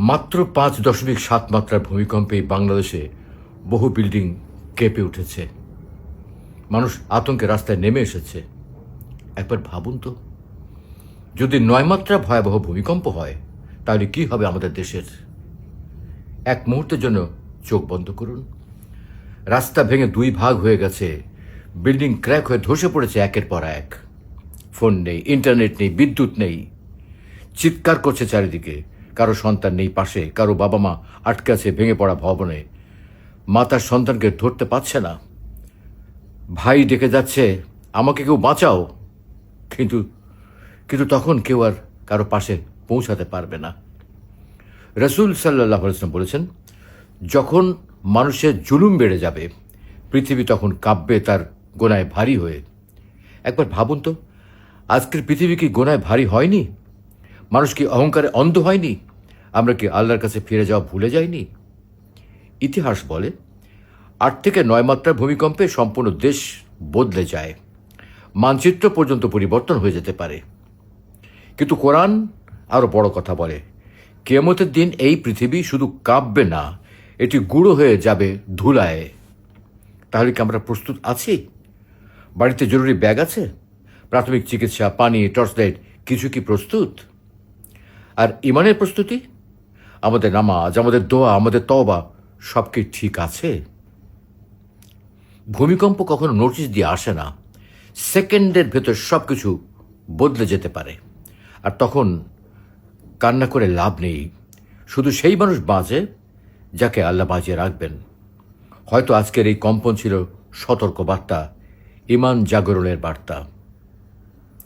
মাত্র পাঁচ দশমিক সাত মাত্রার ভূমিকম্পে বাংলাদেশে বহু বিল্ডিং কেঁপে উঠেছে। মানুষ আতঙ্কে রাস্তায় নেমে এসেছে। একবার ভাবুন তো, যদি নয় মাত্রা ভয়াবহ ভূমিকম্প হয়, তাহলে কি হবে আমাদের দেশের? এক মুহূর্তের জন্য চোখ বন্ধ করুন। রাস্তা ভেঙে দুই ভাগ হয়ে গেছে। বিল্ডিং ক্র্যাক হয়ে ধসে পড়েছে একের পর এক। ফোন নেই, ইন্টারনেট নেই, বিদ্যুৎ নেই। চিৎকার করছে চারিদিকে। কারও সন্তান নেই পাশে, কারও বাবা মা আটকে আছে ভেঙে পড়া ভবনে। মা তার সন্তানকে ধরতে পারছে না। ভাই ডেকে যাচ্ছে, আমাকে কেউ বাঁচাও। কিন্তু কিন্তু তখন কেউ আর কারও পাশে পৌঁছাতে পারবে না। রসুল সাল্লাহ আলাইসলাম বলেছেন, যখন মানুষের জুলুম বেড়ে যাবে, পৃথিবী তখন কাঁপবে তার গোনায় ভারী হয়ে। একবার ভাবুন তো, আজকের পৃথিবী কি গোনায় ভারী হয়নি? মানুষ কি অহংকারে অন্ধ হয়নি? আমরা কি আল্লাহর কাছে ফিরে যাওয়া ভুলে যাইনি? ইতিহাস বলে, আট থেকে নয় মাত্রার ভূমিকম্পে সম্পূর্ণ দেশ বদলে যায়। মানচিত্র পর্যন্ত পরিবর্তন হয়ে যেতে পারে। কিন্তু কোরআন আরও বড় কথা বলে, কেয়ামতের দিন এই পৃথিবী শুধু কাঁপবে না, এটি গুঁড়ো হয়ে যাবে ধুলায়। তাহলে কি আমরা প্রস্তুত আছি? বাড়িতে জরুরি ব্যাগ আছে? প্রাথমিক চিকিৎসা, পানি, টর্চ লাইট, কিছু কি প্রস্তুত? আর ইমানের প্রস্তুতি? আমাদের নামাজ, আমাদের দোয়া, আমাদের তওবা সব কি ঠিক আছে? ভূমিকম্প কখনো নোটিশ দিয়ে আসে না। সেকেন্ডের ভেতর সব কিছু বদলে যেতে পারে। আর তখন কান্না করে লাভ নেই। শুধু সেই মানুষ বাঁচে যাকে আল্লাহ বাঁচিয়ে রাখবেন। হয়তো আজকের এই কম্পন ছিল সতর্ক বার্তা ইমান জাগরণের বার্তা।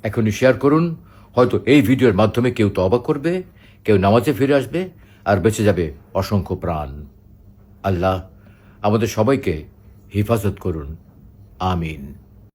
এখনই শেয়ার করুন। হয়তো এই ভিডিওর মাধ্যমে কেউ তো অবাক করবে, কেউ নামাজে ফিরে আসবে আর বেঁচে যাবে অসংখ্য প্রাণ। আল্লাহ আমাদের সবাইকে হেফাজত করুন। আমিন।